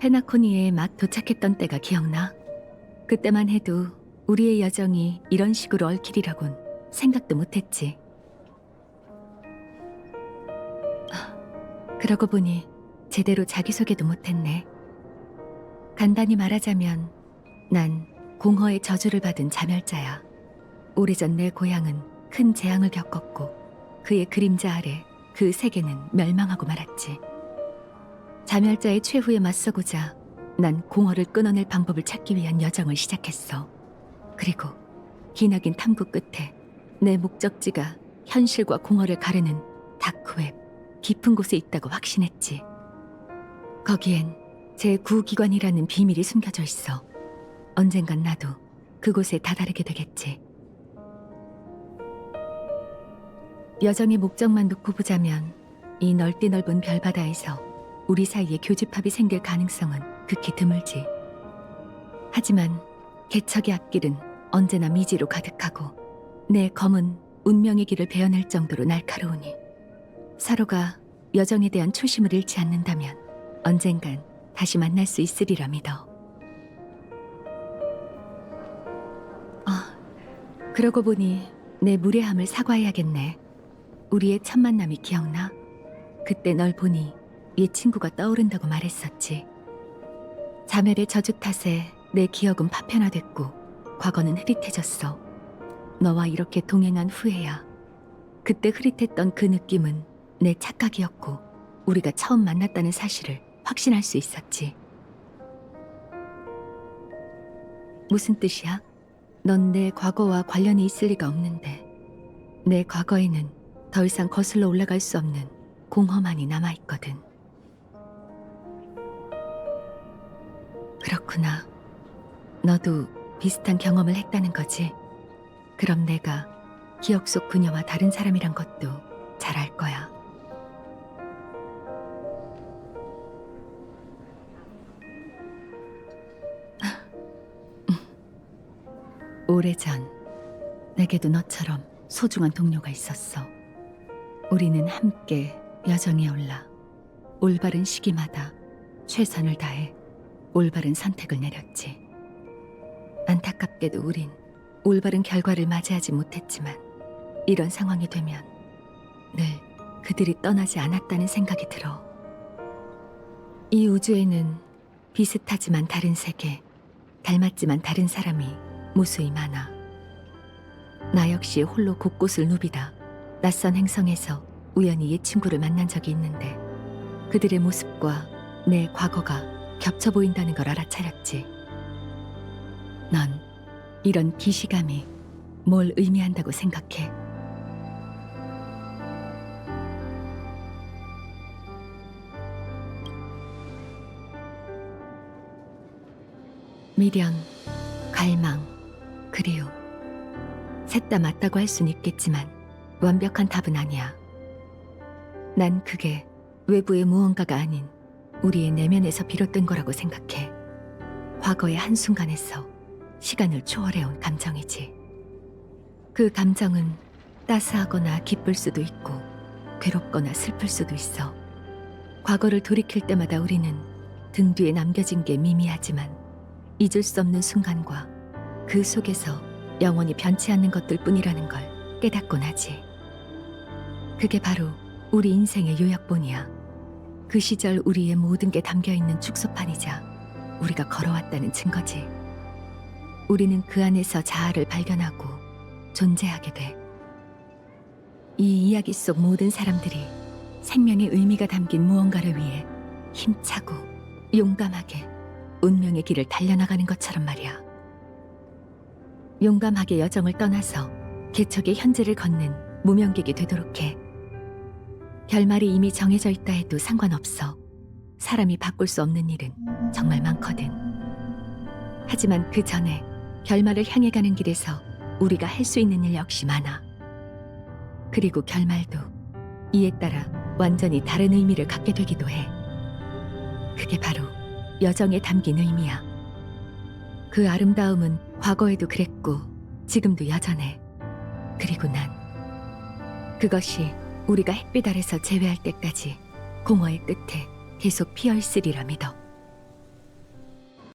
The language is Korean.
페나코니에 막 도착했던 때가 기억나? 그때만 해도 우리의 여정이 이런 식으로 얽히리라곤 생각도 못했지. 아, 그러고 보니 제대로 자기소개도 못했네. 간단히 말하자면 난 공허의 저주를 받은 자멸자야. 오래전 내 고향은 큰 재앙을 겪었고 그의 그림자 아래 그 세계는 멸망하고 말았지. 자멸자의 최후에 맞서고자 난 공허를 끊어낼 방법을 찾기 위한 여정을 시작했어. 그리고 기나긴 탐구 끝에 내 목적지가 현실과 공허를 가르는 다크웹 깊은 곳에 있다고 확신했지. 거기엔 제 구기관이라는 비밀이 숨겨져 있어. 언젠간 나도 그곳에 다다르게 되겠지. 여정의 목적만 놓고 보자면 이 넓디 넓은 별바다에서 우리 사이에 교집합이 생길 가능성은 극히 드물지. 하지만 개척의 앞길은 언제나 미지로 가득하고 내 검은 운명의 길을 베어낼 정도로 날카로우니 서로가 여정에 대한 초심을 잃지 않는다면 언젠간 다시 만날 수 있으리라 믿어. 아, 그러고 보니 내 무례함을 사과해야겠네. 우리의 첫 만남이 기억나? 그때 널 보니 옛 친구가 떠오른다고 말했었지. 자멸의 저주 탓에 내 기억은 파편화됐고 과거는 흐릿해졌어. 너와 이렇게 동행한 후에야 그때 흐릿했던 그 느낌은 내 착각이었고 우리가 처음 만났다는 사실을 확신할 수 있었지. 무슨 뜻이야? 넌 내 과거와 관련이 있을 리가 없는데 내 과거에는 더 이상 거슬러 올라갈 수 없는 공허만이 남아있거든. 그렇구나. 너도 비슷한 경험을 했다는 거지. 그럼 내가 기억 속 그녀와 다른 사람이란 것도 잘 알 거야. 오래전 내게도 너처럼 소중한 동료가 있었어. 우리는 함께 여정에 올라 올바른 시기마다 최선을 다해 올바른 선택을 내렸지. 안타깝게도 우린 올바른 결과를 맞이하지 못했지만 이런 상황이 되면 늘 그들이 떠나지 않았다는 생각이 들어. 이 우주에는 비슷하지만 다른 세계, 닮았지만 다른 사람이 무수히 많아. 나 역시 홀로 곳곳을 누비다 낯선 행성에서 우연히 옛 친구를 만난 적이 있는데 그들의 모습과 내 과거가 겹쳐 보인다는 걸 알아차렸지. 넌 이런 기시감이 뭘 의미한다고 생각해? 미련, 갈망, 그리움. 셋 다 맞다고 할 순 있겠지만 완벽한 답은 아니야. 난 그게 외부의 무언가가 아닌 우리의 내면에서 비롯된 거라고 생각해. 과거의 한순간에서 시간을 초월해온 감정이지. 그 감정은 따스하거나 기쁠 수도 있고 괴롭거나 슬플 수도 있어. 과거를 돌이킬 때마다 우리는 등 뒤에 남겨진 게 미미하지만 잊을 수 없는 순간과 그 속에서 영원히 변치 않는 것들 뿐이라는 걸 깨닫곤 하지. 그게 바로 우리 인생의 요약본이야. 그 시절 우리의 모든 게 담겨 있는 축소판이자 우리가 걸어왔다는 증거지. 우리는 그 안에서 자아를 발견하고 존재하게 돼. 이 이야기 속 모든 사람들이 생명의 의미가 담긴 무언가를 위해 힘차고 용감하게 운명의 길을 달려나가는 것처럼 말이야. 용감하게 여정을 떠나서 개척의 현재를 걷는 무명객이 되도록 해. 결말이 이미 정해져 있다 해도 상관없어. 사람이 바꿀 수 없는 일은 정말 많거든. 하지만 그 전에 결말을 향해 가는 길에서 우리가 할 수 있는 일 역시 많아. 그리고 결말도 이에 따라 완전히 다른 의미를 갖게 되기도 해. 그게 바로 여정에 담긴 의미야. 그 아름다움은 과거에도 그랬고 지금도 여전해. 그리고 난 그것이 우리가 햇빛 아래서 재회할 때까지 공허의 끝에 계속 피어 있으리라 믿어.